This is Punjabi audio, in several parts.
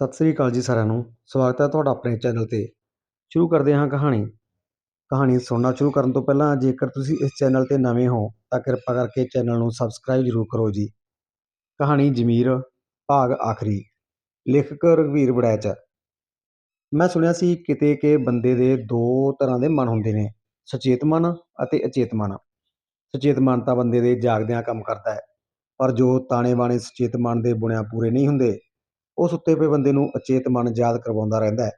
ਸਤਿ ਸ੍ਰੀ ਅਕਾਲ ਜੀ ਸਾਰਿਆਂ ਨੂੰ। ਸਵਾਗਤ ਹੈ ਤੁਹਾਡਾ ਆਪਣੇ ਚੈਨਲ ਤੇ। ਸ਼ੁਰੂ ਕਰਦੇ ਹਾਂ ਕਹਾਣੀ। ਕਹਾਣੀ ਸੁਣਨਾ ਸ਼ੁਰੂ ਕਰਨ ਤੋਂ ਪਹਿਲਾਂ ਜੇਕਰ ਤੁਸੀਂ ਇਸ ਚੈਨਲ ਤੇ ਨਵੇਂ ਹੋ, ਤਾਂ ਕਿਰਪਾ ਕਰਕੇ ਚੈਨਲ ਨੂੰ ਸਬਸਕ੍ਰਾਈਬ ਜ਼ਰੂਰ ਕਰੋ ਜੀ। ਕਹਾਣੀ ਜ਼ਮੀਰ, ਭਾਗ ਆਖਰੀ। ਲੇਖਕ ਰਘਵੀਰ ਵੜੈਚ। ਮੈਂ ਸੁਣਿਆ ਸੀ ਕਿਤੇ ਕਿ ਬੰਦੇ ਦੇ ਦੋ ਤਰ੍ਹਾਂ ਦੇ ਮਨ ਹੁੰਦੇ ਨੇ, ਸੁਚੇਤ ਮਨ ਅਤੇ ਅਚੇਤ ਮਨ। ਸੁਚੇਤ ਮਨ ਤਾਂ ਬੰਦੇ ਦੇ ਜਾਗਦਿਆਂ ਕੰਮ ਕਰਦਾ ਹੈ, ਪਰ ਜੋ ਤਾਣੇ ਬਾਣੇ ਸੁਚੇਤ ਮਨ ਦੇ ਬੁਣਿਆ ਪੂਰੇ ਨਹੀਂ ਹੁੰਦੇ ਉਹ ਸੁੱਤੇ ਪਏ ਬੰਦੇ ਨੂੰ ਅਚੇਤ ਮਨ ਯਾਦ ਕਰਵਾਉਂਦਾ ਰਹਿੰਦਾ ਹੈ।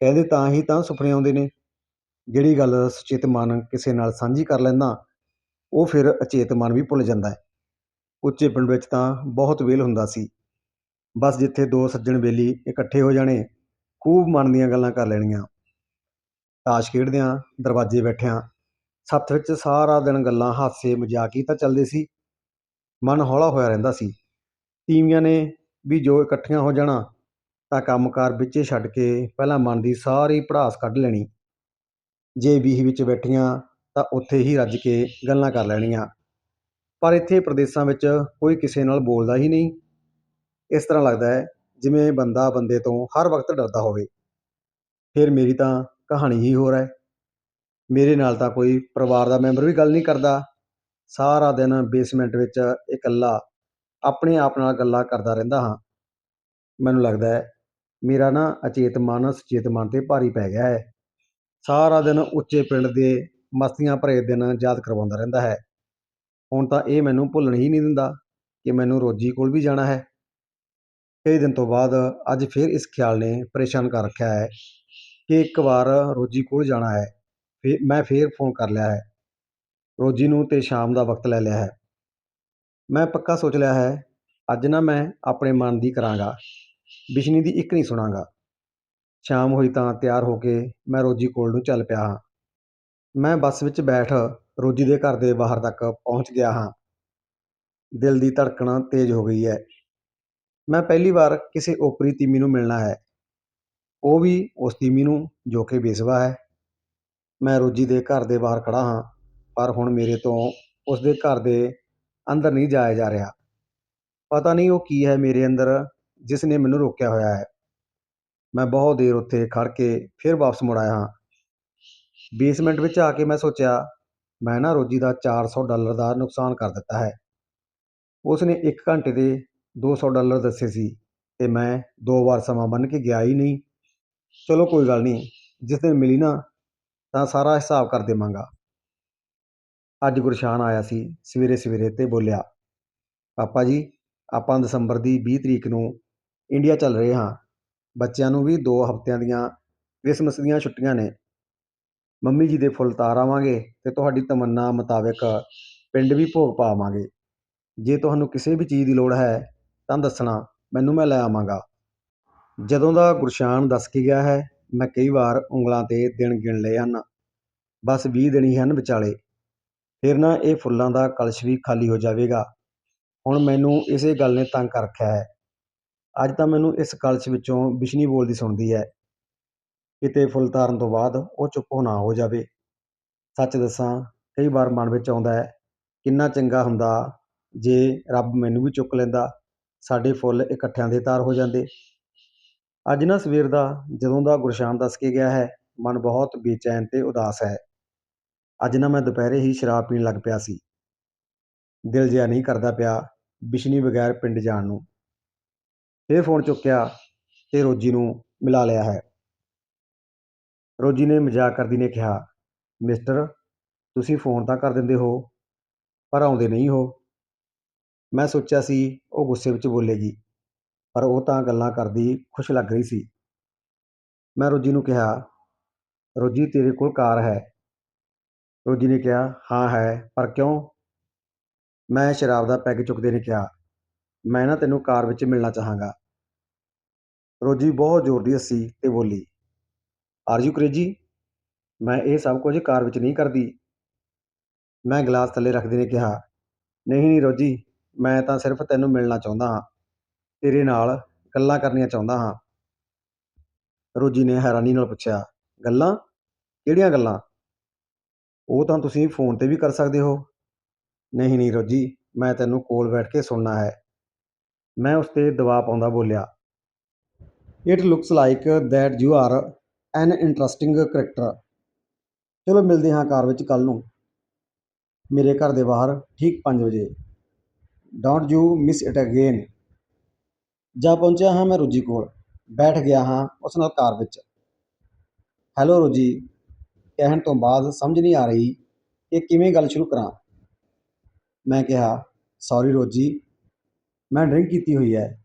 ਕਹਿੰਦੇ ਤਾਂ ਹੀ ਤਾਂ ਸੁਪਨੇ ਆਉਂਦੇ ਨੇ। ਜਿਹੜੀ ਗੱਲ ਸੁਚੇਤ ਮਨ ਕਿਸੇ ਨਾਲ ਸਾਂਝੀ ਕਰ ਲੈਂਦਾ, ਉਹ ਫਿਰ ਅਚੇਤ ਮਨ ਵੀ ਭੁੱਲ ਜਾਂਦਾ ਹੈ। ਉੱਚੇ ਪਿੰਡ ਵਿੱਚ ਤਾਂ ਬਹੁਤ ਵੇਲ ਹੁੰਦਾ ਸੀ। ਬਸ ਜਿੱਥੇ ਦੋ ਸੱਜਣ ਬੇਲੀ ਇਕੱਠੇ ਹੋ ਜਾਣੇ, ਖੂਬ ਮਨ ਦੀਆਂ ਗੱਲਾਂ ਕਰ ਲੈਣੀਆਂ। ਤਾਸ਼ ਖੇਡਦਿਆਂ, ਦਰਵਾਜ਼ੇ ਬੈਠਿਆਂ, ਸੱਥ ਵਿੱਚ ਸਾਰਾ ਦਿਨ ਗੱਲਾਂ, ਹਾਸੇ, ਮਜ਼ਾਕ ਹੀ ਤਾਂ ਚੱਲਦੇ ਸੀ। ਮਨ ਹੌਲਾ ਹੋਇਆ ਰਹਿੰਦਾ ਸੀ। ਤੀਵੀਆਂ ਨੇ ਵੀ ਜੋ ਇਕੱਠੀਆਂ ਹੋ ਜਾਣਾ, ਤਾਂ ਕੰਮਕਾਰ ਵਿੱਚੇ ਛੱਡ ਕੇ ਪਹਿਲਾਂ ਮਨ ਦੀ ਸਾਰੀ ਭੜਾਸ ਕੱਢ ਲੈਣੀ। ਜੇ ਵੀਹ ਵਿੱਚ ਬੈਠੀਆਂ, ਤਾਂ ਉੱਥੇ ਹੀ ਰੱਜ ਕੇ ਗੱਲਾਂ ਕਰ ਲੈਣੀਆਂ। ਪਰ ਇੱਥੇ ਪ੍ਰਦੇਸ਼ਾਂ ਵਿੱਚ ਕੋਈ ਕਿਸੇ ਨਾਲ ਬੋਲਦਾ ਹੀ ਨਹੀਂ। ਇਸ ਤਰ੍ਹਾਂ ਲੱਗਦਾ ਹੈ, ਜਿਵੇਂ ਬੰਦਾ ਬੰਦੇ ਤੋਂ ਹਰ ਵਕਤ ਡਰਦਾ ਹੋਵੇ। ਫਿਰ ਮੇਰੀ ਤਾਂ ਕਹਾਣੀ ਹੀ ਹੋਰ ਹੈ। ਮੇਰੇ ਨਾਲ ਤਾਂ ਕੋਈ ਪਰਿਵਾਰ ਦਾ ਮੈਂਬਰ ਵੀ ਗੱਲ ਨਹੀਂ ਕਰਦਾ। ਸਾਰਾ ਦਿਨ ਬੇਸਮੈਂਟ ਵਿੱਚ ਇਕੱਲਾ ਆਪਣੇ ਆਪ ਨਾਲ ਗੱਲਾਂ ਕਰਦਾ ਰਹਿੰਦਾ ਹਾਂ। ਮੈਨੂੰ ਲੱਗਦਾ ਹੈ, ਮੇਰਾ ਨਾ ਅਚੇਤ ਮਨ ਸੁਚੇਤ ਮਨ ਤੇ ਭਾਰੀ ਪੈ ਗਿਆ ਹੈ। ਸਾਰਾ ਦਿਨ ਉੱਚੇ ਪਿੰਡ ਦੇ ਮਸਤੀਆਂ ਭਰੇ ਦਿਨ ਯਾਦ ਕਰਵਾਉਂਦਾ ਰਹਿੰਦਾ ਹੈ। ਹੁਣ ਤਾਂ ਇਹ ਮੈਨੂੰ ਭੁੱਲਣ ਹੀ ਨਹੀਂ ਦਿੰਦਾ ਕਿ ਮੈਨੂੰ ਰੋਜੀ ਕੋਲ ਵੀ ਜਾਣਾ ਹੈ। ਕਈ ਦਿਨ ਤੋਂ ਬਾਅਦ ਅੱਜ ਫਿਰ ਇਸ ਖਿਆਲ ਨੇ ਪਰੇਸ਼ਾਨ ਕਰ ਰੱਖਿਆ ਹੈ ਕਿ ਇੱਕ ਵਾਰ ਰੋਜੀ ਕੋਲ ਜਾਣਾ ਹੈ। ਫਿਰ ਮੈਂ ਫਿਰ ਫੋਨ ਕਰ ਲਿਆ ਹੈ। ਰੋਜੀ ਨੂੰ ਤੇ ਸ਼ਾਮ ਦਾ ਵਕਤ ਲੈ ਲਿਆ ਹੈ। ਮੈਂ ਪੱਕਾ ਸੋਚ ਲਿਆ ਹੈ, ਅੱਜ ਨਾ ਮੈਂ ਆਪਣੇ ਮਨ ਦੀ ਕਰਾਂਗਾ। ਬਿਸ਼ਨੀ ਦੀ ਇੱਕ ਨਹੀਂ ਸੁਣਾਂਗਾ। ਸ਼ਾਮ ਹੋਈ ਤਾਂ ਤਿਆਰ ਹੋ ਕੇ ਮੈਂ ਰੋਜੀ ਕੋਲ ਨੂੰ ਚੱਲ ਪਿਆ ਹਾਂ। ਮੈਂ ਬੱਸ ਵਿੱਚ ਬੈਠ ਰੋਜੀ ਦੇ ਘਰ ਦੇ ਬਾਹਰ ਤੱਕ ਪਹੁੰਚ ਗਿਆ ਹਾਂ। ਦਿਲ ਦੀ ਧੜਕਣ ਤੇਜ਼ ਹੋ ਗਈ ਹੈ। ਮੈਂ ਪਹਿਲੀ ਵਾਰ ਕਿਸੇ ਓਪਰੀ ਤੀਮੀ ਨੂੰ ਮਿਲਣਾ ਹੈ। ਉਹ ਵੀ ਉਸ ਤੀਮੀ ਨੂੰ ਜੋ ਕਿ ਬੇਸਵਾ ਹੈ। ਮੈਂ ਰੋਜੀ ਦੇ ਘਰ ਦੇ ਬਾਹਰ ਖੜਾ ਹਾਂ, ਪਰ ਹੁਣ ਮੇਰੇ ਤੋਂ ਉਸ ਦੇ ਘਰ ਦੇ ਅੰਦਰ ਨਹੀਂ ਜਾਇਆ ਜਾ ਰਿਹਾ। ਪਤਾ ਨਹੀਂ ਉਹ ਕੀ ਹੈ ਮੇਰੇ ਅੰਦਰ, ਜਿਸ ਨੇ ਮੈਨੂੰ ਰੋਕਿਆ ਹੋਇਆ ਹੈ। ਮੈਂ ਬਹੁਤ ਦੇਰ ਉੱਥੇ ਖੜ੍ਹ ਕੇ ਫਿਰ ਵਾਪਸ ਮੁੜ ਆਇਆ ਹਾਂ। ਬੇਸਮੈਂਟ ਵਿੱਚ ਆ ਕੇ ਮੈਂ ਸੋਚਿਆ, ਮੈਂ ਨਾ ਰੋਜੀ ਦਾ 400 ਡਾਲਰ ਦਾ ਨੁਕਸਾਨ ਕਰ ਦਿੱਤਾ ਹੈ। ਉਸ ਨੇ 1 ਘੰਟੇ ਦੇ 200 ਡਾਲਰ ਦੱਸੇ ਸੀ ਤੇ ਮੈਂ ਦੋ ਵਾਰ ਸਮਾਂ ਬੰਨ ਕੇ ਗਿਆ ਹੀ ਨਹੀਂ। ਚਲੋ ਕੋਈ ਗੱਲ ਨਹੀਂ, ਜਿਸ ਦਿਨ ਮਿਲੀ ਨਾ, ਤਾਂ ਸਾਰਾ ਹਿਸਾਬ ਕਰ ਦੇਵਾਂਗਾ। ਅੱਜ ਗੁਰਸ਼ਾਨ ਆਇਆ ਸੀ, ਸਵੇਰੇ ਸਵੇਰੇ ਤੇ ਬੋਲਿਆ, ਪਾਪਾ ਜੀ, ਆਪਾਂ ਦਸੰਬਰ ਦੀ 20 ਤਰੀਕ ਨੂੰ ਇੰਡੀਆ ਚੱਲ ਰਹੇ ਹਾਂ। ਬੱਚਿਆਂ ਨੂੰ ਵੀ 2 ਹਫ਼ਤਿਆਂ ਦੀਆਂ ਕ੍ਰਿਸਮਸ ਦੀਆਂ ਛੁੱਟੀਆਂ ਨੇ। ਮੰਮੀ ਜੀ ਦੇ ਫੁੱਲ ਤਾਰ ਆਵਾਂਗੇ ਤੇ ਤੁਹਾਡੀ ਤਮੰਨਾ ਮੁਤਾਬਕ ਪਿੰਡ ਵੀ ਭੋਗ ਪਾਵਾਂਗੇ। ਜੇ ਤੁਹਾਨੂੰ ਕਿਸੇ ਵੀ ਚੀਜ਼ ਦੀ ਲੋੜ ਹੈ ਤਾਂ ਦੱਸਣਾ, ਮੈਨੂੰ ਮੈਂ ਲੈ ਆਵਾਂਗਾ। ਜਦੋਂ ਦਾ ਗੁਰਸ਼ਾਨ ਦੱਸ ਕੇ ਗਿਆ ਹੈ, ਮੈਂ ਕਈ ਵਾਰ ਉਂਗਲਾਂ ਤੇ ਦਿਨ ਗਿਣ ਲਏ ਹਨ। ਬਸ 20 ਦਿਨ ਹੀ ਹਨ ਵਿਚਾਲੇ। ਫਿਰ ਨਾ ਇਹ ਫੁੱਲਾਂ ਦਾ ਕਲਸ਼ ਵੀ ਖਾਲੀ ਹੋ ਜਾਵੇਗਾ। ਹੁਣ ਮੈਨੂੰ ਇਸੇ ਗੱਲ ਨੇ ਤੰਗ ਕਰ ਰੱਖਿਆ ਹੈ। ਅੱਜ ਤਾਂ ਮੈਨੂੰ ਇਸ ਕਲਸ਼ ਵਿੱਚੋਂ ਬਿਸ਼ਨੀ ਬੋਲਦੀ ਸੁਣਦੀ ਹੈ। ਕਿਤੇ ਫੁੱਲ ਤਾਰਨ ਤੋਂ ਬਾਅਦ ਉਹ ਚੁੱਪ ਨਾ ਹੋ ਜਾਵੇ। ਸੱਚ ਦੱਸਾਂ, ਕਈ ਵਾਰ ਮਨ ਵਿੱਚ ਆਉਂਦਾ ਹੈ, ਕਿੰਨਾ ਚੰਗਾ ਹੁੰਦਾ ਜੇ ਰੱਬ ਮੈਨੂੰ ਵੀ ਚੁੱਕ ਲੈਂਦਾ, ਸਾਡੇ ਫੁੱਲ ਇਕੱਠਿਆਂ ਦੇ ਤਾਰ ਹੋ ਜਾਂਦੇ। ਅੱਜ ਨਾ ਸਵੇਰ ਦਾ ਜਦੋਂ ਦਾ ਗੁਰਸ਼ਾਨ ਦੱਸ ਕੇ ਗਿਆ ਹੈ, ਮਨ ਬਹੁਤ ਬੇਚੈਨ ਤੇ ਉਦਾਸ ਹੈ। ਅੱਜ ਨਾ ਮੈਂ ਦੁਪਹਿਰੇ ਹੀ ਸ਼ਰਾਬ ਪੀਣ ਲੱਗ ਪਿਆ ਸੀ। ਦਿਲ ਜਿਹਾ ਨਹੀਂ ਕਰਦਾ ਪਿਆ ਬਿਸ਼ਨੀ ਬਗੈਰ ਪਿੰਡ ਜਾਣ ਨੂੰ। ਫਿਰ ਫੋਨ ਚੁੱਕਿਆ ਤੇ ਰੋਜੀ ਨੂੰ ਮਿਲਾ ਲਿਆ ਹੈ। ਰੋਜੀ ਨੇ ਮਜ਼ਾਕ ਕਰਦੀ ਨੇ ਕਿਹਾ, ਮਿਸਟਰ, ਤੁਸੀਂ ਫੋਨ ਤਾਂ ਕਰ ਦਿੰਦੇ ਹੋ, ਪਰ ਆਉਂਦੇ ਨਹੀਂ ਹੋ। ਮੈਂ ਸੋਚਿਆ ਸੀ ਉਹ ਗੁੱਸੇ ਵਿੱਚ ਬੋਲੇਗੀ, ਪਰ ਉਹ ਤਾਂ ਗੱਲਾਂ ਕਰਦੀ ਖੁਸ਼ ਲੱਗ ਰਹੀ ਸੀ। ਮੈਂ ਰੋਜੀ ਨੂੰ ਕਿਹਾ, ਰੋਜੀ, ਤੇਰੇ ਕੋਲ ਕਾਰ ਹੈ। ਰੋਜੀ ਨੇ ਕਿਹਾ, ਹਾਂ ਹੈ, ਪਰ ਕਿਉਂ? ਮੈਂ ਸ਼ਰਾਬ ਦਾ ਪੈਗ ਚੁੱਕਦੇ ਨੇ ਕਿਹਾ, ਮੈਂ ਨਾ ਤੈਨੂੰ ਕਾਰ ਵਿੱਚ ਮਿਲਣਾ ਚਾਹਾਂਗਾ। ਰੋਜੀ ਬਹੁਤ ਜ਼ੋਰ ਦੀ ਹੱਸੀ ਤੇ ਬੋਲੀ ਆਰ ਯੂ ਕ੍ਰੇਜੀ ਮੈਂ ਇਹ ਸਭ ਕੁਝ ਕਾਰ ਵਿੱਚ ਨਹੀਂ ਕਰਦੀ। ਮੈਂ ਗਲਾਸ ਥੱਲੇ ਰੱਖਦੇ ਨੇ ਕਿਹਾ, ਨਹੀਂ ਨਹੀਂ ਰੋਜੀ, ਮੈਂ ਤਾਂ ਸਿਰਫ ਤੈਨੂੰ ਮਿਲਣਾ ਚਾਹੁੰਦਾ ਹਾਂ, ਤੇਰੇ ਨਾਲ ਗੱਲਾਂ ਕਰਨੀਆਂ ਚਾਹੁੰਦਾ ਹਾਂ। ਰੋਜੀ ਨੇ ਹੈਰਾਨੀ ਨਾਲ ਪੁੱਛਿਆ, ਗੱਲਾਂ? ਕਿਹੜੀਆਂ ਗੱਲਾਂ? ਉਹ ਤਾਂ ਤੁਸੀਂ ਫੋਨ ਤੇ ਵੀ ਕਰ ਸਕਦੇ ਹੋ। ਨਹੀਂ ਨਹੀਂ ਰੋਜੀ, ਮੈਂ ਤੈਨੂੰ ਕੋਲ ਬੈਠ ਕੇ ਸੁਣਨਾ ਹੈ। ਮੈਂ ਉਸ ਤੇ ਦਬਾਅ ਪਾਉਂਦਾ ਬੋਲਿਆ it looks like that you are an interesting character ਚਲੋ, ਮਿਲਦੇ ਹਾਂ ਕਾਰ ਵਿੱਚ ਕੱਲ ਨੂੰ। ਮੇਰੇ ਘਰ ਦੇ ਬਾਹਰ ਠੀਕ 5 ਵਜੇ। Don't you miss it again ਜਾ ਪਹੁੰਚਿਆ ਹਾਂ ਮੈਂ ਰੋਜੀ ਕੋਲ। ਬੈਠ ਗਿਆ ਹਾਂ ਉਸ ਨਾਲ ਕਾਰ ਵਿੱਚ। ਹੈਲੋ ਰੋਜੀ ਕਹਿਣ ਤੋਂ ਬਾਅਦ ਸਮਝ ਨਹੀਂ ਆ ਰਹੀ ਕਿ ਕਿਵੇਂ ਗੱਲ ਸ਼ੁਰੂ ਕਰਾਂ। ਮੈਂ ਕਿਹਾ ਸੌਰੀ ਰੋਜੀ, ਮੈਂ ਡਰਿੰਕ ਕੀਤੀ ਹੋਈ ਹੈ।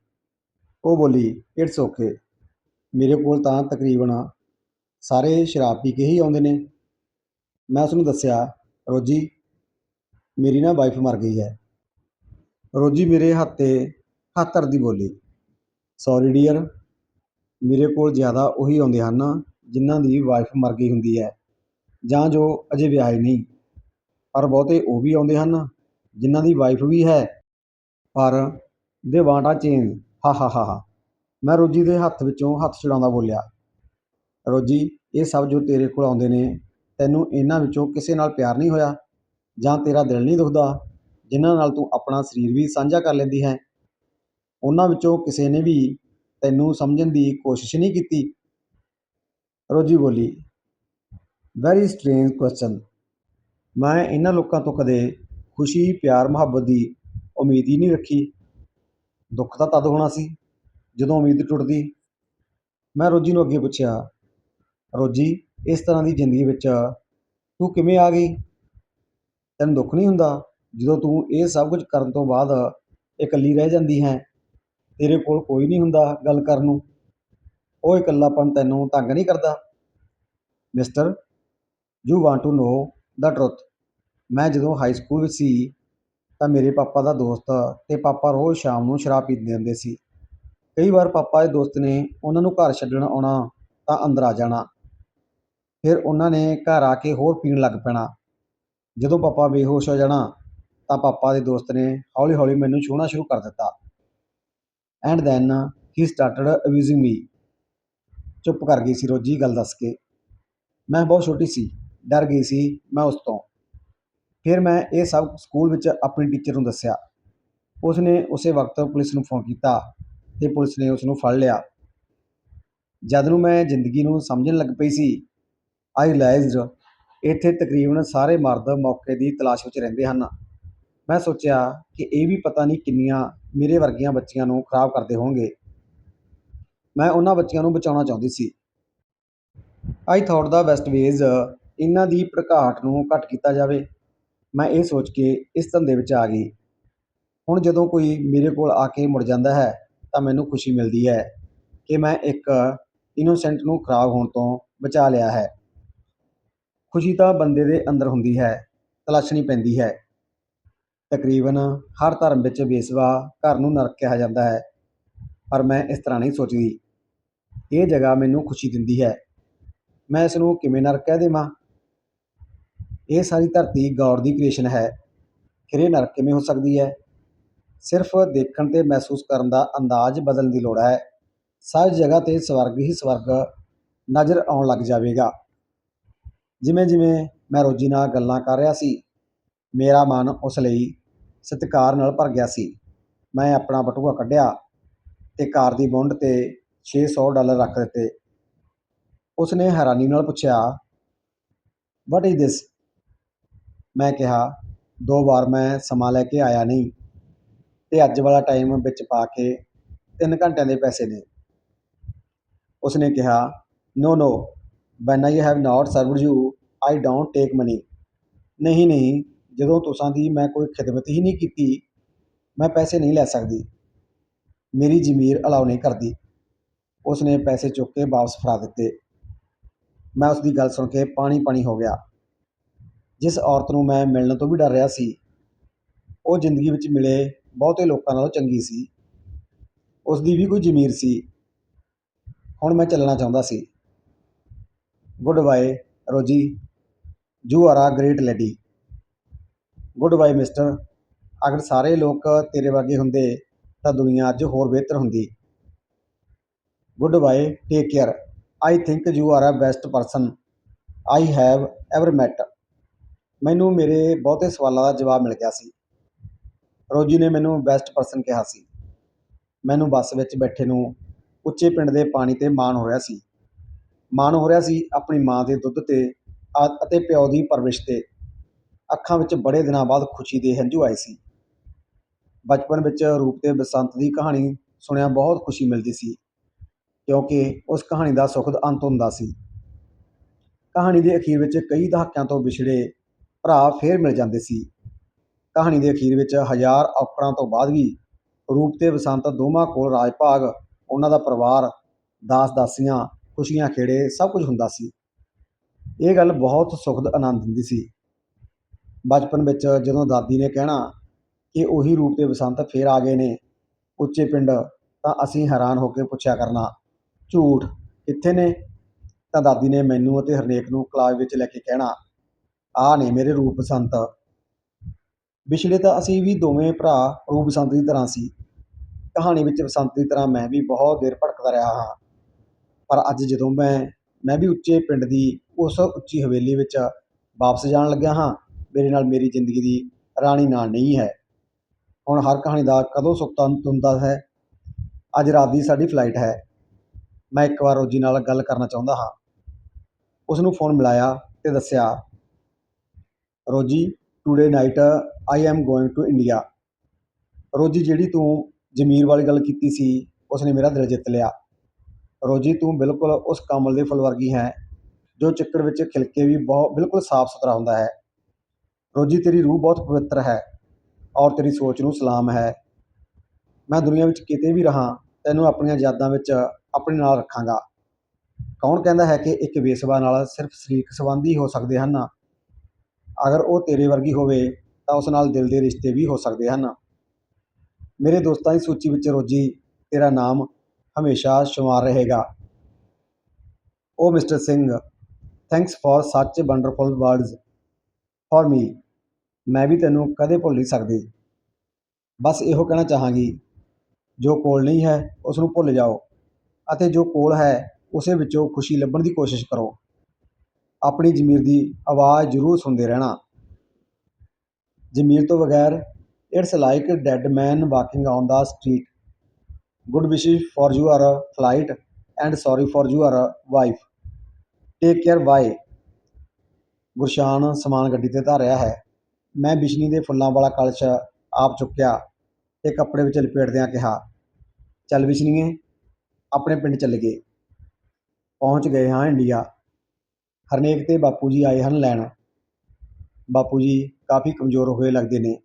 ਉਹ ਬੋਲੀ ਇਟਸ ਓਕੇ ਮੇਰੇ ਕੋਲ ਤਾਂ ਤਕਰੀਬਨ ਸਾਰੇ ਸ਼ਰਾਬ ਪੀ ਕੇ ਹੀ ਆਉਂਦੇ ਨੇ। ਮੈਂ ਉਸਨੂੰ ਦੱਸਿਆ, ਰੋਜੀ, ਮੇਰੀ ਨਾ ਵਾਈਫ ਮਰ ਗਈ ਹੈ। ਰੋਜੀ ਮੇਰੇ ਹੱਥ 'ਤੇ ਹੱਥ ਧਰਦੀ ਬੋਲੀ ਸੌਰੀ ਡੀਅਰ ਮੇਰੇ ਕੋਲ ਜ਼ਿਆਦਾ ਉਹੀ ਆਉਂਦੇ ਹਨ ਜਿਨ੍ਹਾਂ ਦੀ ਵਾਈਫ ਮਰ ਗਈ ਹੁੰਦੀ ਹੈ। ਜਾਂ ਜੋ ਅਜੇ ਵਿਆਹੇ ਨਹੀਂ। ਪਰ ਬਹੁਤੇ ਉਹ ਵੀ ਆਉਂਦੇ ਹਨ, ਜਿਨ੍ਹਾਂ ਦੀ ਵਾਈਫ ਵੀ ਹੈ। ਪਰ ਦੇ ਵਾਂਟ ਆ ਚੇਂਜ ਹਾ ਹਾ ਹਾ ਹਾ। ਮੈਂ ਰੋਜੀ ਦੇ ਹੱਥ ਵਿੱਚੋਂ ਹੱਥ ਛੁਡਾਉਂਦਾ ਬੋਲਿਆ, ਰੋਜੀ, ਇਹ ਸਭ ਜੋ ਤੇਰੇ ਕੋਲ ਆਉਂਦੇ ਨੇ, ਤੈਨੂੰ ਇਹਨਾਂ ਵਿੱਚੋਂ ਕਿਸੇ ਨਾਲ ਪਿਆਰ ਨਹੀਂ ਹੋਇਆ? ਜਾਂ ਤੇਰਾ ਦਿਲ ਨਹੀਂ ਦੁਖਦਾ, ਜਿਨ੍ਹਾਂ ਨਾਲ ਤੂੰ ਆਪਣਾ ਸਰੀਰ ਵੀ ਸਾਂਝਾ ਕਰ ਲੈਂਦੀ ਹੈ? ਉਹਨਾਂ ਵਿੱਚੋਂ ਕਿਸੇ ਨੇ ਵੀ ਤੈਨੂੰ ਸਮਝਣ ਦੀ ਕੋਸ਼ਿਸ਼ ਨਹੀਂ ਕੀਤੀ? ਰੋਜੀ ਬੋਲੀ ਵੈਰੀ ਸਟ੍ਰੇਂਜ ਕੁਐਸਚਨ ਮੈਂ ਇਹਨਾਂ ਲੋਕਾਂ ਤੋਂ ਕਦੇ ਖੁਸ਼ੀ, ਪਿਆਰ, ਮੁਹੱਬਤ ਦੀ ਉਮੀਦ ਹੀ ਨਹੀਂ ਰੱਖੀ। ਦੁੱਖ ਤਾਂ ਤਦ ਹੋਣਾ ਸੀ ਜਦੋਂ ਉਮੀਦ ਟੁੱਟਦੀ। ਮੈਂ ਰੋਜੀ ਨੂੰ ਅੱਗੇ ਪੁੱਛਿਆ, ਰੋਜੀ, ਇਸ ਤਰ੍ਹਾਂ ਦੀ ਜ਼ਿੰਦਗੀ ਵਿੱਚ ਤੂੰ ਕਿਵੇਂ ਆ ਗਈ? ਤੈਨੂੰ ਦੁੱਖ ਨਹੀਂ ਹੁੰਦਾ ਜਦੋਂ ਤੂੰ ਇਹ ਸਭ ਕੁਝ ਕਰਨ ਤੋਂ ਬਾਅਦ ਇਕੱਲੀ ਰਹਿ ਜਾਂਦੀ ਹੈ? ਤੇਰੇ ਕੋਲ ਕੋਈ ਨਹੀਂ ਹੁੰਦਾ ਗੱਲ ਕਰਨ ਨੂੰ। ਉਹ ਇਕੱਲਾਪਣ ਤੈਨੂੰ ਤੰਗ ਨਹੀਂ ਕਰਦਾ। Mister you want to know the truth ਮੈਂ ਜਦੋਂ ਹਾਈ ਸਕੂਲ ਵਿੱਚ ਸੀ, ਤਾਂ ਮੇਰੇ ਪਾਪਾ ਦਾ ਦੋਸਤ ਅਤੇ ਪਾਪਾ ਰੋਜ਼ ਸ਼ਾਮ ਨੂੰ ਸ਼ਰਾਬ ਪੀਂਦੇ ਹੁੰਦੇ ਸੀ। ਕਈ ਵਾਰ ਪਾਪਾ ਦੇ ਦੋਸਤ ਨੇ ਉਹਨਾਂ ਨੂੰ ਘਰ ਛੱਡਣ ਆਉਣਾ ਤਾਂ ਅੰਦਰ ਆ ਜਾਣਾ। ਫਿਰ ਉਹਨਾਂ ਨੇ ਘਰ ਆ ਕੇ ਹੋਰ ਪੀਣ ਲੱਗ ਪੈਣਾ। ਜਦੋਂ ਪਾਪਾ ਬੇਹੋਸ਼ ਹੋ ਜਾਣਾ, ਤਾਂ ਪਾਪਾ ਦੇ ਦੋਸਤ ਨੇ ਹੌਲੀ ਹੌਲੀ ਮੈਨੂੰ ਛੂਹਣਾ ਸ਼ੁਰੂ ਕਰ ਦਿੱਤਾ। And then he started abusing me ਚੁੱਪ ਕਰ ਗਈ ਸੀ ਰੋਜੀ ਗੱਲ ਦੱਸ ਕੇ। ਮੈਂ ਬਹੁਤ ਛੋਟੀ ਸੀ। ਡਰ ਗਈ ਸੀ ਮੈਂ ਉਸ ਤੋਂ। ਫਿਰ ਮੈਂ ਇਹ ਸਭ ਸਕੂਲ ਵਿੱਚ ਆਪਣੀ ਟੀਚਰ ਨੂੰ ਦੱਸਿਆ। ਉਸ ਨੇ ਉਸੇ ਵਕਤ ਪੁਲਿਸ ਨੂੰ ਫੋਨ ਕੀਤਾ ਅਤੇ ਪੁਲਿਸ ਨੇ ਉਸ ਨੂੰ ਫੜ ਲਿਆ। ਜਦ ਨੂੰ ਮੈਂ ਜ਼ਿੰਦਗੀ ਨੂੰ ਸਮਝਣ ਲੱਗ ਪਈ ਸੀ ਆਈ ਰਿਅਲਾਈਜ਼ਡ ਇੱਥੇ ਤਕਰੀਬਨ ਸਾਰੇ ਮਰਦ ਮੌਕੇ ਦੀ ਤਲਾਸ਼ ਵਿੱਚ ਰਹਿੰਦੇ ਹਨ। ਮੈਂ ਸੋਚਿਆ ਕਿ ਇਹ ਵੀ ਪਤਾ ਨਹੀਂ ਕਿੰਨੀਆਂ ਮੇਰੇ ਵਰਗੀਆਂ ਬੱਚੀਆਂ ਨੂੰ ਖਰਾਬ ਕਰਦੇ ਹੋਣਗੇ। ਮੈਂ ਉਹਨਾਂ ਬੱਚੀਆਂ ਨੂੰ ਬਚਾਉਣਾ ਚਾਹੁੰਦੀ ਸੀ। I thought the best ways ਇਹਨਾਂ ਦੀ ਭੜਕਾਟ ਨੂੰ ਘੱਟ ਕੀਤਾ ਜਾਵੇ। ਮੈਂ ਇਹ ਸੋਚ ਕੇ ਇਸ ਧੰਦੇ ਵਿੱਚ ਆ ਗਈ। ਹੁਣ ਜਦੋਂ ਕੋਈ ਮੇਰੇ ਕੋਲ ਆ ਕੇ ਮੁੜ ਜਾਂਦਾ ਹੈ, ਤਾਂ ਮੈਨੂੰ ਖੁਸ਼ੀ ਮਿਲਦੀ ਹੈ ਕਿ ਮੈਂ ਇੱਕ ਇਨੋਸੈਂਟ ਨੂੰ ਖਰਾਬ ਹੋਣ ਤੋਂ ਬਚਾ ਲਿਆ ਹੈ। ਖੁਸ਼ੀ ਤਾਂ ਬੰਦੇ ਦੇ ਅੰਦਰ ਹੁੰਦੀ ਹੈ, ਤਲਾਸ਼ਣੀ ਪੈਂਦੀ ਹੈ। ਤਕਰੀਬਨ ਹਰ ਧਰਮ ਵਿੱਚ ਬੇਸਵਾ ਘਰ ਨੂੰ ਨਰਕ ਕਿਹਾ ਜਾਂਦਾ ਹੈ, ਪਰ ਮੈਂ ਇਸ ਤਰ੍ਹਾਂ ਨਹੀਂ ਸੋਚਦੀ। ਇਹ ਜਗ੍ਹਾ ਮੈਨੂੰ ਖੁਸ਼ੀ ਦਿੰਦੀ ਹੈ। ਮੈਂ ਇਸ ਨੂੰ ਕਿਵੇਂ ਨਰਕ ਕਹਿ ਦੇਵਾਂ? ਇਹ ਸਾਰੀ ਧਰਤੀ ਗੌਰ ਦੀ ਕ੍ਰੀਏਸ਼ਨ ਹੈ। ਫਿਰ ਇਹ ਨਰਕ ਕਿਵੇਂ ਹੋ ਸਕਦੀ ਹੈ? ਸਿਰਫ ਦੇਖਣ ਤੇ ਮਹਿਸੂਸ ਕਰਨ ਦਾ ਅੰਦਾਜ਼ ਬਦਲਣ ਦੀ ਲੋੜ ਹੈ। ਸਾਰੀ ਜਗ੍ਹਾ ਤੇ ਸਵਰਗ ਹੀ ਸਵਰਗ ਨਜ਼ਰ ਆਉਣ ਲੱਗ ਜਾਵੇਗਾ। ਜਿਵੇਂ ਜਿਵੇਂ ਮੈਂ ਰੋਜੀ ਨਾਲ ਗੱਲਾਂ ਕਰ ਰਿਹਾ ਸੀ, ਮੇਰਾ ਮਨ ਉਸ ਲਈ ਸਤਿਕਾਰ ਨਾਲ ਭਰ ਗਿਆ ਸੀ। ਮੈਂ ਆਪਣਾ ਬਟੂਆ ਕੱਢਿਆ ਅਤੇ ਕਾਰ ਦੀ ਬੁੰਡ ਤੇ 600 ਡਾਲਰ ਰੱਖ ਦਿੱਤੇ। ਉਸ ਨੇ ਹੈਰਾਨੀ ਨਾਲ ਪੁੱਛਿਆ ਵਟ ਇਜ਼ ਦਿਸ ਮੈਂ ਕਿਹਾ, ਦੋ ਵਾਰ ਮੈਂ ਸਮਾਂ ਲੈ ਕੇ ਆਇਆ ਨਹੀਂ। ਅਤੇ ਅੱਜ ਵਾਲਾ ਟਾਈਮ ਵਿੱਚ ਪਾ ਕੇ ਤਿੰਨ ਘੰਟਿਆਂ ਦੇ ਪੈਸੇ ਨੇ ਉਸਨੇ ਕਿਹਾ no no when I have not served you I don't take money ਨਹੀਂ ਨਹੀਂ, ਜਦੋਂ ਤੁਸਾਂ ਦੀ ਮੈਂ ਕੋਈ ਖਿਦਮਤ ਹੀ ਨਹੀਂ ਕੀਤੀ, ਮੈਂ ਪੈਸੇ ਨਹੀਂ ਲੈ ਸਕਦੀ। ਮੇਰੀ ਜ਼ਮੀਰ ਅਲਾਉ ਨਹੀਂ ਕਰਦੀ। ਉਸਨੇ ਪੈਸੇ ਚੁੱਕ ਕੇ ਵਾਪਸ ਫੜਾ ਦਿੱਤੇ। ਮੈਂ ਉਸ ਦੀ ਗੱਲ ਸੁਣ ਕੇ ਪਾਣੀ ਪਾਣੀ ਹੋ ਗਿਆ। ਜਿਸ ਔਰਤ ਨੂੰ ਮੈਂ ਮਿਲਣ ਤੋਂ ਵੀ ਡਰ ਰਿਹਾ ਸੀ, ਉਹ ਜ਼ਿੰਦਗੀ ਵਿੱਚ ਮਿਲੇ ਬਹੁਤੇ ਲੋਕਾਂ ਨਾਲੋਂ ਚੰਗੀ ਸੀ। ਉਸ ਦੀ ਵੀ ਕੋਈ ਜ਼ਮੀਰ ਸੀ। ਹੁਣ ਮੈਂ ਚੱਲਣਾ ਚਾਹੁੰਦਾ ਸੀ। Good bye, Rosie. You are a great lady. Good bye, mister. ਅਗਰ ਸਾਰੇ ਲੋਕ ਤੇਰੇ ਵਰਗੇ ਹੁੰਦੇ, ਤਾਂ ਦੁਨੀਆ ਅੱਜ ਹੋਰ ਬਿਹਤਰ ਹੁੰਦੀ। Good bye, take care. I think you are a best person. I have ever met. ਮੈਨੂੰ ਮੇਰੇ ਬਹੁਤੇ ਸਵਾਲਾਂ ਦਾ ਜਵਾਬ ਮਿਲ ਗਿਆ ਸੀ। ਰੋਜੀ ਨੇ ਮੈਨੂੰ ਬੈਸਟ ਪਰਸਨ ਕਿਹਾ ਸੀ। ਮੈਨੂੰ ਬੱਸ ਵਿੱਚ ਬੈਠੇ ਨੂੰ ਉੱਚੇ ਪਿੰਡ ਦੇ ਪਾਣੀ ਤੇ ਮਾਣ ਹੋ ਰਿਹਾ ਸੀ। ਮਾਣ ਹੋ ਰਿਹਾ ਸੀ ਆਪਣੀ ਮਾਂ ਦੇ ਦੁੱਧ ਤੇ ਅਤੇ ਪਿਓ ਦੀ ਪਰਵਰਿਸ਼ ਤੇ। ਅੱਖਾਂ ਵਿੱਚ ਬੜੇ ਦਿਨਾਂ ਬਾਅਦ ਖੁਸ਼ੀ ਦੇ ਹੰਝੂ ਆਏ ਸੀ। ਬਚਪਨ ਵਿੱਚ ਰੂਪ ਤੇ ਬਸੰਤ ਦੀ ਕਹਾਣੀ ਸੁਣਿਆ ਬਹੁਤ ਖੁਸ਼ੀ ਮਿਲਦੀ ਸੀ, ਕਿਉਂਕਿ ਉਸ ਕਹਾਣੀ ਦਾ ਸੁਖਦ ਅੰਤ ਹੁੰਦਾ ਸੀ। ਕਹਾਣੀ ਦੇ ਅਖੀਰ ਵਿੱਚ ਕਈ ਦਹਾਕਿਆਂ ਤੋਂ ਵਿਛੜੇ ਭਰਾ ਫੇਰ ਮਿਲ ਜਾਂਦੇ ਸੀ। ਕਹਾਣੀ ਦੇ ਅਖੀਰ ਵਿੱਚ ਹਜ਼ਾਰ ਔਕੜਾਂ ਤੋਂ ਬਾਅਦ ਵੀ ਰੂਪ ਤੇ ਬਸੰਤ ਦੋਵਾਂ ਕੋਲ ਰਾਜ ਭਾਗ ਉਹਨਾਂ ਦਾ ਪਰਿਵਾਰ ਦਾਸ ਦਾਸੀਆਂ ਖੁਸ਼ੀਆਂ ਖੇੜੇ ਸਭ ਕੁਝ ਹੁੰਦਾ ਸੀ। ਇਹ ਗੱਲ ਬਹੁਤ ਸੁਖਦ ਆਨੰਦ ਦਿੰਦੀ ਸੀ। ਬਚਪਨ ਵਿੱਚ ਜਦੋਂ ਦਾਦੀ ਨੇ ਕਹਿਣਾ ਕਿ ਉਹੀ ਰੂਪ ਤੇ ਬਸੰਤ ਫੇਰ ਆ ਗਏ ਨੇ, ਉੱਚੇ ਪਿੰਡ, ਤਾਂ ਅਸੀਂ ਹੈਰਾਨ ਹੋ ਕੇ ਪੁੱਛਿਆ ਕਰਨਾ, ਝੂਠ, ਕਿੱਥੇ ਨੇ? ਤਾਂ ਦਾਦੀ ਨੇ ਮੈਨੂੰ ਅਤੇ ਹਰਨੇਕ ਨੂੰ ਕਲਾਸ ਵਿੱਚ ਲੈ ਕੇ ਕਹਿਣਾ ਆਹ ਨੇ ਮੇਰੇ ਰੂਪ ਬਸੰਤ ਵਿਛੜੇ ਤਾਂ ਅਸੀਂ ਵੀ ਦੋਵੇਂ ਭਰਾ ਰੂਪ ਬਸੰਤ ਦੀ ਤਰ੍ਹਾਂ ਸੀ। ਕਹਾਣੀ ਵਿੱਚ ਬਸੰਤ ਦੀ ਤਰ੍ਹਾਂ ਮੈਂ ਵੀ ਬਹੁਤ ਦੇਰ ਭਟਕਦਾ ਰਿਹਾ ਹਾਂ। ਪਰ ਅੱਜ ਜਦੋਂ ਮੈਂ ਮੈਂ ਵੀ ਉੱਚੇ ਪਿੰਡ ਦੀ ਉਸ ਉੱਚੀ ਹਵੇਲੀ ਵਿੱਚ ਵਾਪਸ ਜਾਣ ਲੱਗਿਆ ਹਾਂ, ਮੇਰੇ ਨਾਲ ਮੇਰੀ ਜ਼ਿੰਦਗੀ ਦੀ ਰਾਣੀ ਨਾਲ ਨਹੀਂ ਹੈ। ਹੁਣ ਹਰ ਕਹਾਣੀ ਦਾ ਕਦੋਂ ਸੁੱਤਾ ਹੁੰਦਾ ਹੈ? ਅੱਜ ਰਾਤ ਦੀ ਸਾਡੀ ਫਲਾਈਟ ਹੈ। ਮੈਂ ਇੱਕ ਵਾਰ ਰੋਜੀ ਨਾਲ ਗੱਲ ਕਰਨਾ ਚਾਹੁੰਦਾ ਹਾਂ। ਉਸ ਨੂੰ ਫੋਨ ਮਿਲਾਇਆ ਤੇ ਦੱਸਿਆ Rosie today night I am going to India Rosie, ਜਿਹੜੀ ਤੂੰ ਜ਼ਮੀਰ ਵਾਲੀ ਗੱਲ ਕੀਤੀ ਸੀ ਉਸ ਨੇ ਮੇਰਾ ਦਿਲ ਜਿੱਤ ਲਿਆ। ਰੋਜੀ, ਤੂੰ ਬਿਲਕੁਲ ਉਸ ਕਮਲ ਦੇ ਫੁੱਲ ਵਰਗੀ ਹੈ, ਜੋ ਚਿੱਕੜ ਵਿੱਚ ਖਿਲ ਕੇ ਵੀ ਬਹੁਤ ਬਿਲਕੁਲ ਸਾਫ਼ ਸੁਥਰਾ ਹੁੰਦਾ ਹੈ। ਰੋਜੀ, ਤੇਰੀ ਰੂਹ ਬਹੁਤ ਪਵਿੱਤਰ ਹੈ ਔਰ ਤੇਰੀ ਸੋਚ ਨੂੰ ਸਲਾਮ ਹੈ। ਮੈਂ ਦੁਨੀਆ ਵਿੱਚ ਕਿਤੇ ਵੀ ਰਹਾਂ, ਤੈਨੂੰ ਆਪਣੀਆਂ ਯਾਦਾਂ ਵਿੱਚ ਆਪਣੇ ਨਾਲ ਰੱਖਾਂਗਾ। ਕੌਣ ਕਹਿੰਦਾ ਹੈ ਕਿ ਇੱਕ ਬੇਸਵਾ ਨਾਲ ਸਿਰਫ ਸਰੀਰਕ ਸੰਬੰਧ ਹੀ ਹੋ ਸਕਦੇ ਹਨ? ਅਗਰ ਉਹ ਤੇਰੇ ਵਰਗੀ ਹੋਵੇ ਤਾਂ ਉਸ ਨਾਲ ਦਿਲ ਦੇ ਰਿਸ਼ਤੇ ਵੀ ਹੋ ਸਕਦੇ ਹਨ। ਮੇਰੇ ਦੋਸਤਾਂ ਦੀ ਸੂਚੀ ਵਿੱਚ ਰੋਜੀ, ਤੇਰਾ ਨਾਮ ਹਮੇਸ਼ਾ ਸ਼ੁਮਾਰ ਰਹੇਗਾ। ਓ mister Singh thanks for such wonderful words for me ਮੈਂ ਵੀ ਤੈਨੂੰ ਕਦੇ ਭੁੱਲ ਨਹੀਂ ਸਕਦੀ। ਬਸ ਇਹੋ ਕਹਿਣਾ ਚਾਹਾਂਗੀ, ਜੋ ਕੋਲ ਨਹੀਂ ਹੈ ਉਸ ਨੂੰ ਭੁੱਲ ਜਾਓ ਅਤੇ ਜੋ ਕੋਲ ਹੈ, ਉਸੇ ਵਿੱਚੋਂ ਖੁਸ਼ੀ ਲੱਭਣ ਦੀ ਕੋਸ਼ਿਸ਼ ਕਰੋ। ਆਪਣੀ ਜ਼ਮੀਰ ਦੀ ਆਵਾਜ਼ ਜ਼ਰੂਰ ਸੁਣਦੇ ਰਹਿਣਾ। ਜ਼ਮੀਰ ਤੋਂ ਬਗੈਰ it's like dead man walking on the street. Good wishes for your flight and sorry for your wife. Take care, bye. Gurshan ਸਮਾਨ ਗੱਡੀ ਤੇ ਧਾਰਿਆ ਹੈ। ਮੈਂ ਬਿਸ਼ਨੀ ਦੇ ਫੁੱਲਾਂ ਵਾਲਾ ਕਲਸ਼ ਆਪ ਚੁੱਕਿਆ, ਤੇ ਕੱਪੜੇ ਵਿੱਚ ਲਪੇਟਦਿਆਂ ਕਿਹਾ, ਚੱਲ ਬਿਸ਼ਨੀਏ, ਆਪਣੇ ਪਿੰਡ ਚੱਲ ਗਏ ਪਹੁੰਚ ਗਏ ਹਾਂ ਇੰਡੀਆ। ਹਰਨੇਕ ਤੇ ਬਾਪੂ ਜੀ ਆਏ ਹਨ ਲੈਣ। ਬਾਪੂ ਜੀ ਕਾਫੀ ਕਮਜ਼ੋਰ ਹੋਏ ਲੱਗਦੇ ਨੇ।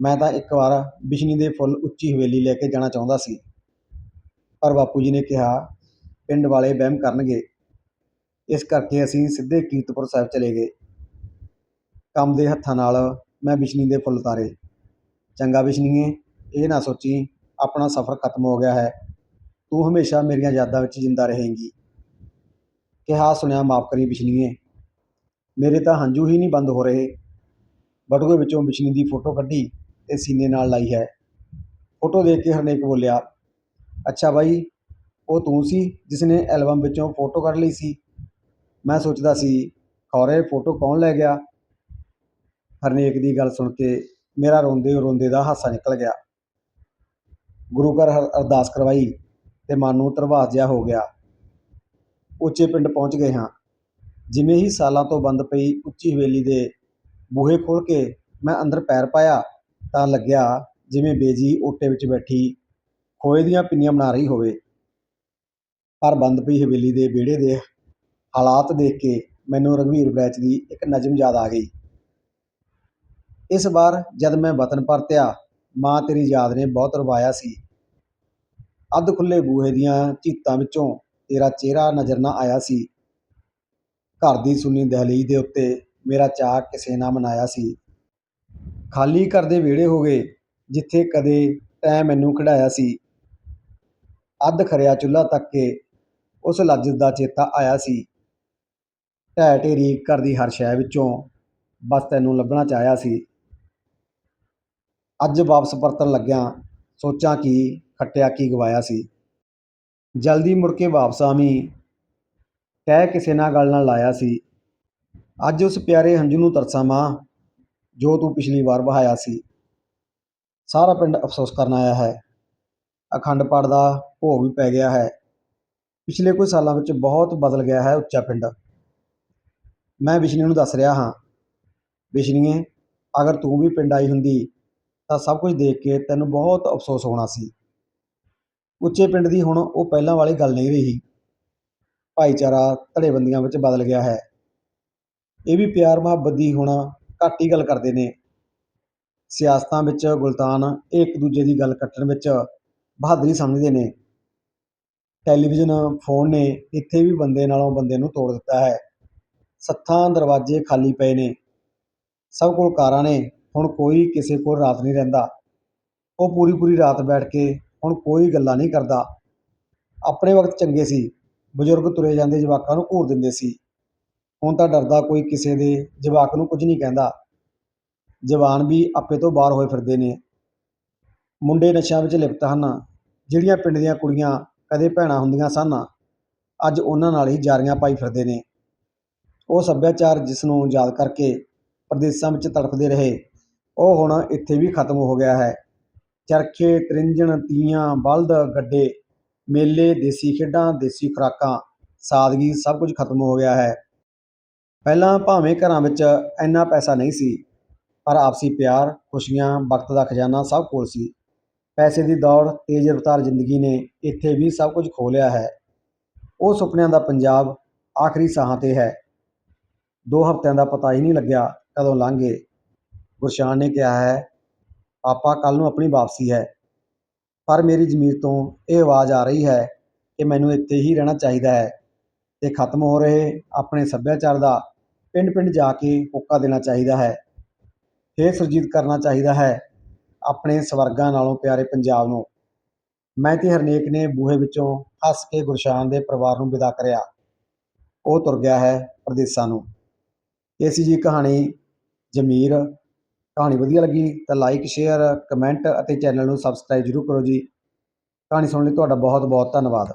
ਮੈਂ ਤਾਂ ਇੱਕ ਵਾਰ ਬਿਸ਼ਨੀ ਦੇ ਫੁੱਲ ਉੱਚੀ ਹਵੇਲੀ ਲੈ ਕੇ ਜਾਣਾ ਚਾਹੁੰਦਾ ਸੀ। ਪਰ ਬਾਪੂ ਜੀ ਨੇ ਕਿਹਾ, ਪਿੰਡ ਵਾਲੇ ਵਹਿਮ ਕਰਨਗੇ। ਇਸ ਕਰਕੇ ਅਸੀਂ ਸਿੱਧੇ ਕੀਰਤਪੁਰ ਸਾਹਿਬ ਚਲੇ ਗਏ। ਕੰਮ ਦੇ ਹੱਥਾਂ ਨਾਲ ਮੈਂ ਬਿਸ਼ਨੀ ਦੇ ਫੁੱਲ ਤਾਰੇ ਚੰਗਾ ਬਿਸ਼ਨੀਏ, ਇਹ ਨਾ ਸੋਚੀ, ਆਪਣਾ ਸਫ਼ਰ ਖਤਮ ਹੋ ਗਿਆ ਹੈ। ਤੂੰ ਹਮੇਸ਼ਾ ਮੇਰੀਆਂ ਯਾਦਾਂ ਵਿੱਚ ਜਿੰਦਾ ਰਹੇਂਗੀ। ਕਿਹਾ, ਸੁਣਿਆ, ਮਾਫ ਕਰੀ ਬਿਸ਼ਨੀਏ ਮੇਰੇ ਤਾਂ ਹੰਝੂ ਹੀ ਨਹੀਂ ਬੰਦ ਹੋ ਰਹੇ। ਬਟੂਏ ਵਿੱਚੋਂ ਬਿਸ਼ਨੀ ਦੀ ਫੋਟੋ ਕੱਢੀ ਤੇ ਸੀਨੇ ਨਾਲ ਲਾਈ ਹੈ। ਫੋਟੋ ਦੇਖ ਕੇ ਹਰਨੇਕ ਬੋਲਿਆ, ਅੱਛਾ ਬਾਈ, ਉਹ ਤੂੰ ਸੀ ਜਿਸ ਨੇ ਐਲਬਮ ਵਿੱਚੋਂ ਫੋਟੋ ਕੱਢ ਲਈ ਸੀ? ਮੈਂ ਸੋਚਦਾ ਸੀ, ਖੌਰੇ, ਫੋਟੋ ਕੌਣ ਲੈ ਗਿਆ? ਹਰਨੇਕ ਦੀ ਗੱਲ ਸੁਣ ਕੇ ਮੇਰਾ ਰੋਂਦੇ ਰੋਂਦੇ ਦਾ ਹਾਸਾ ਨਿਕਲ ਗਿਆ। ਗੁਰੂ ਘਰ ਹਰ- ਅਰਦਾਸ ਕਰਵਾਈ ਤੇ ਮਨ ਨੂੰ ਧਰਵਾਸ ਜਿਹਾ ਹੋ ਗਿਆ। ਉੱਚੇ ਪਿੰਡ ਪਹੁੰਚ ਗਏ ਹਾਂ। ਜਿਵੇਂ ਹੀ ਸਾਲਾਂ ਤੋਂ ਬੰਦ ਪਈ ਉੱਚੀ ਹਵੇਲੀ ਦੇ ਬੂਹੇ ਖੋਲ੍ਹ ਕੇ ਮੈਂ ਅੰਦਰ ਪੈਰ ਪਾਇਆ ਤਾਂ ਲੱਗਿਆ ਜਿਵੇਂ ਬੇਜੀ ਓਟੇ ਵਿੱਚ ਬੈਠੀ ਖੋਏ ਦੀਆਂ ਪਿੰਨੀਆਂ ਬਣਾ ਰਹੀ ਹੋਵੇ। ਪਰ ਬੰਦ ਪਈ ਹਵੇਲੀ ਦੇ ਵਿਹੜੇ ਦੇ ਹਾਲਾਤ ਦੇਖ ਕੇ ਮੈਨੂੰ ਰਘਵੀਰ ਬੈਚ ਦੀ ਇੱਕ ਨਜ਼ਮ ਯਾਦ ਆ ਗਈ। ਇਸ ਵਾਰ ਜਦ ਮੈਂ ਵਤਨ ਪਰਤਿਆ, ਮਾਂ ਤੇਰੀ ਯਾਦ ਨੇ ਬਹੁਤ ਰਵਾਇਆ ਸੀ। ਅੱਧ ਖੁੱਲੇ ਬੂਹੇ ਦੀਆਂ ਚੀਤਾਂ ਵਿੱਚੋਂ ਤੇਰਾ ਚਿਹਰਾ ਨਜ਼ਰ ਨਾ ਆਇਆ ਸੀ। ਘਰ ਦੀ ਸੁੰਨੀ ਦਹਲੀਜ਼ ਦੇ ਉੱਤੇ ਮੇਰਾ ਚਾਅ ਕਿਸੇ ਨਾ ਮਨਾਇਆ ਸੀ। ਖਾਲੀ ਘਰ ਦੇ ਵਿਹੜੇ ਹੋ ਗਏ, ਜਿੱਥੇ ਕਦੇ ਤੈਂ ਮੈਨੂੰ ਖਿਡਾਇਆ ਸੀ। ਅੱਧ ਖਰਿਆ ਚੁੱਲ੍ਹਾ ਤੱਕ ਕੇ ਉਸ ਲੱਜਤ ਦਾ ਚੇਤਾ ਆਇਆ ਸੀ। ਢਹਿ ਢੇਰੀ ਘਰ ਦੀ ਹਰ ਸ਼ੈ ਵਿੱਚੋਂ ਬਸ ਤੈਨੂੰ ਲੱਭਣਾ ਚਾਹਿਆ ਸੀ। ਅੱਜ ਵਾਪਸ ਪਰਤਣ ਲੱਗਿਆ ਸੋਚਾਂ ਕਿ, ਖੱਟਿਆ ਕੀ ਗਵਾਇਆ ਸੀ। ਜਲਦੀ ਮੁੜ ਕੇ ਵਾਪਸ ਆਵੀਂ। ਕਹਿ ਕਿਸੇ ਨਾਲ ਗੱਲ ਨਾਲ ਲਾਇਆ ਸੀ। ਅੱਜ ਉਸ ਪਿਆਰੇ ਹੰਝੂ ਨੂੰ ਤਰਸਾਂ ਮਾਂ, ਜੋ ਤੂੰ ਪਿਛਲੀ ਵਾਰ ਬਹਾਇਆ ਸੀ। ਸਾਰਾ ਪਿੰਡ ਅਫਸੋਸ ਕਰਨ ਆਇਆ ਹੈ। ਅਖੰਡ ਪਾਠ ਦਾ ਭੋਗ ਵੀ ਪੈ ਗਿਆ ਹੈ। ਪਿਛਲੇ ਕੁਝ ਸਾਲਾਂ ਵਿੱਚ ਬਹੁਤ ਬਦਲ ਗਿਆ ਹੈ ਉੱਚਾ ਪਿੰਡ। ਮੈਂ ਵਿਸ਼ਨੀ ਨੂੰ ਦੱਸ ਰਿਹਾ ਹਾਂ ਵਿਸ਼ਨੀਏ ਅਗਰ ਤੂੰ ਵੀ ਪਿੰਡ ਆਈ ਹੁੰਦੀ ਤਾਂ ਸਭ ਕੁਝ ਦੇਖ ਕੇ ਤੈਨੂੰ ਬਹੁਤ ਅਫਸੋਸ ਹੋਣਾ ਸੀ। ਉੱਚੇ ਪਿੰਡ ਦੀ ਹੁਣ ਉਹ ਪਹਿਲਾਂ ਵਾਲੀ ਗੱਲ ਨਹੀਂ ਰਹੀ। ਭਾਈਚਾਰਾ ਧੜੇਬੰਦੀਆਂ ਵਿੱਚ ਬਦਲ ਗਿਆ ਹੈ। ਇਹ ਵੀ ਪਿਆਰ ਮੁਹੱਬਤ ਦੀ ਹੁਣ ਘੱਟ ਹੀ ਗੱਲ ਕਰਦੇ ਨੇ। ਸਿਆਸਤਾਂ ਵਿੱਚ ਗੁਲਤਾਨ ਇਹ ਇੱਕ ਦੂਜੇ ਦੀ ਗੱਲ ਕੱਟਣ ਵਿੱਚ ਬਹਾਦਰੀ ਸਮਝਦੇ ਨੇ। ਟੈਲੀਵਿਜ਼ਨ, ਫੋਨ ਨੇ ਇੱਥੇ ਵੀ ਬੰਦੇ ਨਾਲੋਂ ਬੰਦੇ ਨੂੰ ਤੋੜ ਦਿੱਤਾ ਹੈ। ਸੱਥਾਂ ਦਰਵਾਜ਼ੇ ਖਾਲੀ ਪਏ ਨੇ। ਸਭ ਕੋਲ ਕਾਰਾਂ ਨੇ। ਹੁਣ ਕੋਈ ਕਿਸੇ ਕੋਲ ਰਾਤ ਨਹੀਂ ਰਹਿੰਦਾ। ਉਹ ਪੂਰੀ ਪੂਰੀ ਰਾਤ ਬੈਠ ਕੇ ਹੁਣ ਕੋਈ ਗੱਲਾਂ ਨਹੀਂ ਕਰਦਾ। ਆਪਣੇ ਵਕਤ ਚੰਗੇ ਸੀ। ਬਜ਼ੁਰਗ ਤੁਰੇ ਜਾਂਦੇ ਜਵਾਕਾਂ ਨੂੰ ਘੂਰ ਦਿੰਦੇ ਸੀ। ਹੁਣ ਤਾਂ ਡਰਦਾ ਕੋਈ ਕਿਸੇ ਦੇ। ਜਵਾਕ ਨੂੰ ਕੁਝ ਨਹੀਂ ਕਹਿੰਦਾ। ਜਵਾਨ ਵੀ ਆਪੇ ਤੋਂ ਬਾਹਰ ਹੋਏ ਫਿਰਦੇ ਨੇ। ਮੁੰਡੇ ਨਸ਼ਿਆਂ ਵਿੱਚ ਲਿਪਤ ਹਨ। ਜਿਹੜੀਆਂ ਪਿੰਡ ਦੀਆਂ ਕੁੜੀਆਂ ਕਦੇ ਭੈਣਾਂ ਹੁੰਦੀਆਂ ਸਨ, ਅੱਜ ਉਹਨਾਂ ਨਾਲ ਹੀ ਜਾਰੀਆਂ ਪਾਈ ਫਿਰਦੇ ਨੇ। ਉਹ ਸੱਭਿਆਚਾਰ ਜਿਸ ਨੂੰ ਯਾਦ ਕਰਕੇ ਪ੍ਰਦੇਸ਼ਾਂ ਵਿੱਚ ਤੜਫਦੇ ਰਹੇ, ਉਹ ਹੁਣ ਇੱਥੇ ਵੀ ਖਤਮ ਹੋ ਗਿਆ ਹੈ। ਚਰਖੇ, ਤਰਿੰਜਣ, ਤੀਆਂ, ਬਲਦ, ਗੱਡੇ, ਮੇਲੇ, ਦੇਸੀ ਖੇਡਾਂ, ਦੇਸੀ ਖੁਰਾਕਾਂ, ਸਾਦਗੀ ਸਭ ਕੁਝ ਖਤਮ ਹੋ ਗਿਆ ਹੈ। ਪਹਿਲਾਂ ਭਾਵੇਂ ਘਰਾਂ ਵਿੱਚ ਇੰਨਾ ਪੈਸਾ ਨਹੀਂ ਸੀ, ਪਰ ਆਪਸੀ ਪਿਆਰ, ਖੁਸ਼ੀਆਂ ਵਕਤ ਦਾ ਖਜ਼ਾਨਾ ਸਭ ਕੋਲ ਸੀ। ਪੈਸੇ ਦੀ ਦੌੜ, ਤੇਜ਼ ਰਫ਼ਤਾਰ ਜ਼ਿੰਦਗੀ ਨੇ ਇੱਥੇ ਵੀ ਸਭ ਕੁਝ ਖੋਹ ਲਿਆ ਹੈ। ਉਹ ਸੁਪਨਿਆਂ ਦਾ ਪੰਜਾਬ ਆਖਰੀ ਸਾਹਾਂ ਤੇ ਹੈ। ਦੋ ਹਫ਼ਤਿਆਂ ਦਾ ਪਤਾ ਹੀ ਨਹੀਂ ਲੱਗਿਆ ਕਦੋਂ ਲੰਘ। ਗਏ ਗੁਰਸ਼ਾਨ ਨੇ ਕਿਹਾ ਹੈ ਪਾਪਾ ਕੱਲ ਨੂੰ ਆਪਣੀ ਵਾਪਸੀ ਹੈ। ਪਰ ਮੇਰੀ ਜ਼ਮੀਰ ਤੋਂ ਇਹ ਆਵਾਜ਼ ਆ ਰਹੀ ਹੈ ਕਿ ਮੈਨੂੰ ਇੱਥੇ ਹੀ ਰਹਿਣਾ ਚਾਹੀਦਾ ਹੈ ਤੇ ਖਤਮ ਹੋ ਰਹੇ ਆਪਣੇ ਸੱਭਿਆਚਾਰ ਦਾ ਪਿੰਡ ਪਿੰਡ ਜਾ ਕੇ ਹੋਕਾ ਦੇਣਾ ਚਾਹੀਦਾ ਹੈ। ਫੇਰ ਸੁਰਜੀਤ ਕਰਨਾ ਚਾਹੀਦਾ ਹੈ ਆਪਣੇ ਸਵਰਗਾਂ ਨਾਲੋਂ ਪਿਆਰੇ ਪੰਜਾਬ ਨੂੰ। ਮੈਂ ਤੇ ਹਰਨੇਕ ਨੇ ਬੂਹੇ ਵਿੱਚੋਂ ਹੱਸ ਕੇ ਗੁਰਸ਼ਾਨ ਦੇ ਪਰਿਵਾਰ ਨੂੰ ਵਿਦਾ ਕਰਿਆ। ਉਹ ਤੁਰ ਗਿਆ ਹੈ ਪ੍ਰਦੇਸਾਂ ਨੂੰ। ਇਹ ਸੀ ਜੀ ਕਹਾਣੀ ਜਮੀਰ ਕਹਾਣੀ ਵਧੀਆ ਲੱਗੀ ਤਾਂ ਲਾਈਕ ਸ਼ੇਅਰ ਕਮੈਂਟ ਅਤੇ ਚੈਨਲ ਨੂੰ ਸਬਸਕ੍ਰਾਈਬ ਜ਼ਰੂਰ ਕਰੋ ਜੀ। ਕਹਾਣੀ ਸੁਣਨ ਲਈ ਤੁਹਾਡਾ ਬਹੁਤ ਬਹੁਤ ਧੰਨਵਾਦ।